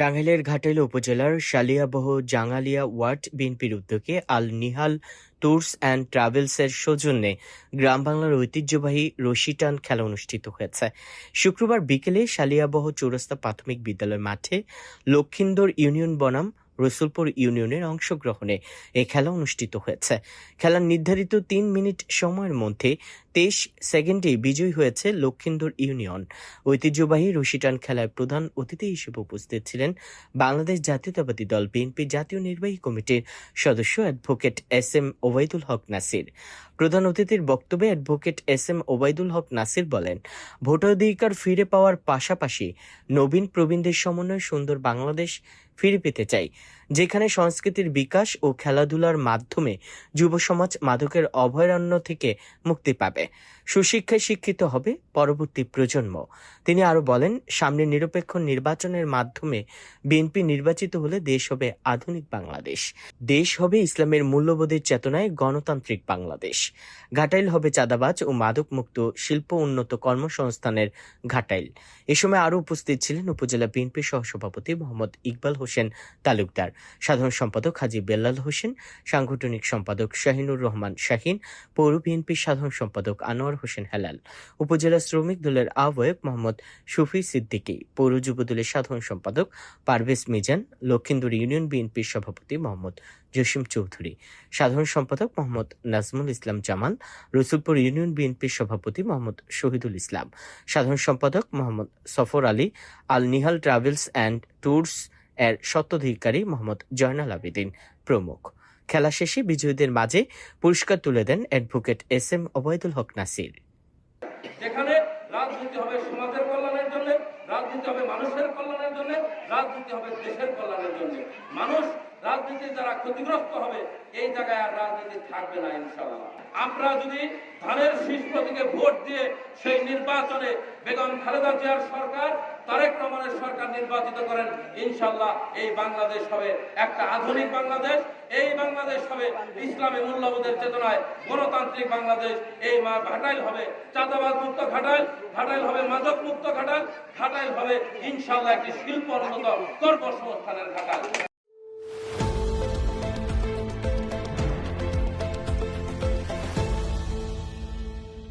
টাঙ্গাইলের ঘাটাইল উপজেলার শালিয়াবহ জাঙ্গালিয়া ওয়ার্ড বিএনপির উদ্যোগে আল নিহাল ট্যুরস অ্যান্ড ট্রাভেলসের সৌজন্যে গ্রাম বাংলার ঐতিহ্যবাহী রশিটান খেলা অনুষ্ঠিত হয়েছে। শুক্রবার বিকেলে শালিয়াবহ চৌরাস্তা প্রাথমিক বিদ্যালয় মাঠে লক্ষিন্দর ইউনিয়ন বনাম রসুলপুর ইউনিয়নের অংশগ্রহণে এই খেলা অনুষ্ঠিত হয়েছে। খেলার নির্ধারিত তিন মিনিট সময়ের মধ্যে তেইশ সেকেন্ডে বিজয়ী হয়েছে লক্ষিন্দর ইউনিয়ন। ঐতিহ্যবাহী রশিটান খেলায় প্রধান অতিথি হিসেবে উপস্থিত ছিলেন বাংলাদেশ জাতীয়তাবাদী দল বিএনপি জাতীয় নির্বাহী কমিটির সদস্য advocate S M Obaidul Haque Nasir. প্রধান অতিথির বক্তব্যে advocate S M Obaidul Haque Nasir বলেন, ভোটাধিকার ফিরে পাওয়ার পাশাপাশি নবীন প্রবীণদের সমন্বয়ে সুন্দর বাংলাদেশ ফিরে পেতে চাই, যেখানে সংস্কৃতির বিকাশ ও খেলাধুলার মাধ্যমে যুব সমাজ মাদকের অভয়ারণ্য থেকে মুক্তি পাবে। সুশিক্ষায় শিক্ষিত হবে পরবর্তী প্রজন্ম। তিনি আরও বলেন, সামনে নিরপেক্ষ নির্বাচনের মাধ্যমে বিএনপি নির্বাচিত হলে দেশ হবে আধুনিক বাংলাদেশ। দেশ হবে ইসলামের মূল্যবোধের চেতনায় গণতান্ত্রিক বাংলাদেশ। ঘাটাইল হবে চাঁদাবাজ ও মাদক মুক্ত শিল্প উন্নত কর্মসংস্থানের ঘাটাইল। এ সময় আরও উপস্থিত ছিলেন উপজেলা বিএনপি সহসভাপতি মোহাম্মদ ইকবাল হোসেন। তালুকদার। সাধারণ সম্পাদক হাজী বেল্লাল হোসেন, সাংগঠনিক সম্পাদক শাহিনুর রহমান শাহিন, পৌর বিএনপির সাধারণ সম্পাদক আনোয়ার হোসেন হেলাল। উপজেলা শ্রমিক দলের আহ্বায়ক মোহাম্মদ শফি সিদ্দিকী, পৌর যুব দলের সাধারণ সম্পাদক পারভেজ মিজান, লক্ষিন্দর ইউনিয়ন বিএনপির সভাপতি মোহাম্মদ জসিম চৌধুরী। সাধারণ সম্পাদক মোহাম্মদ নাজমুল ইসলাম জামাল রসুলপুর ইউনিয়ন বিএনপির সভাপতি মোহাম্মদ শহীদুল ইসলাম। সাধারণ সম্পাদক Mohammad Safar Ali, Al Nihal travels and tours এর স্বত্বাধিকারী মোহাম্মদ জয়নাল আবেদিন প্রমুখ। খেলা শেষে বিজয়ীদের মাঝে পুরস্কার তুলে দেন advocate S M Obaidul Haque Nasir. যেখানে রাজনীতি হবে সমাজের কল্যাণের জন্য, রাজনীতি হবে মানুষের কল্যাণের জন্য, রাজনীতি হবে দেশের কল্যাণের জন্য। মানুষ রাজনীতির দ্বারা ক্ষতিগ্রস্ত হবে, এই জায়গায় আর রাজনীতি থাকবে না ইনশাল্লাহ আমরা যদি ধানের শীষ প্রতীকে ভোট দিয়ে সেই নির্বাচনে বেগম খালেদা জিয়ার সরকার, তারেক রহমানের সরকার নির্বাচিত করেন ইনশাল্লাহ এই বাংলাদেশ হবে একটা আধুনিক বাংলাদেশ। এই বাংলাদেশ হবে ইসলামী মূল্যবোধের চেতনায় গণতান্ত্রিক বাংলাদেশ। এই মা ঘাটাইল হবে চাঁদাবাদ মুক্ত ঘাটাইল ঘাটাইল হবে মাদক মুক্ত ঘাটাইল ঘাটাইল হবে ইনশাল্লাহ একটি শিল্প উন্নত কর্মসংস্থানের ঘাটাইল।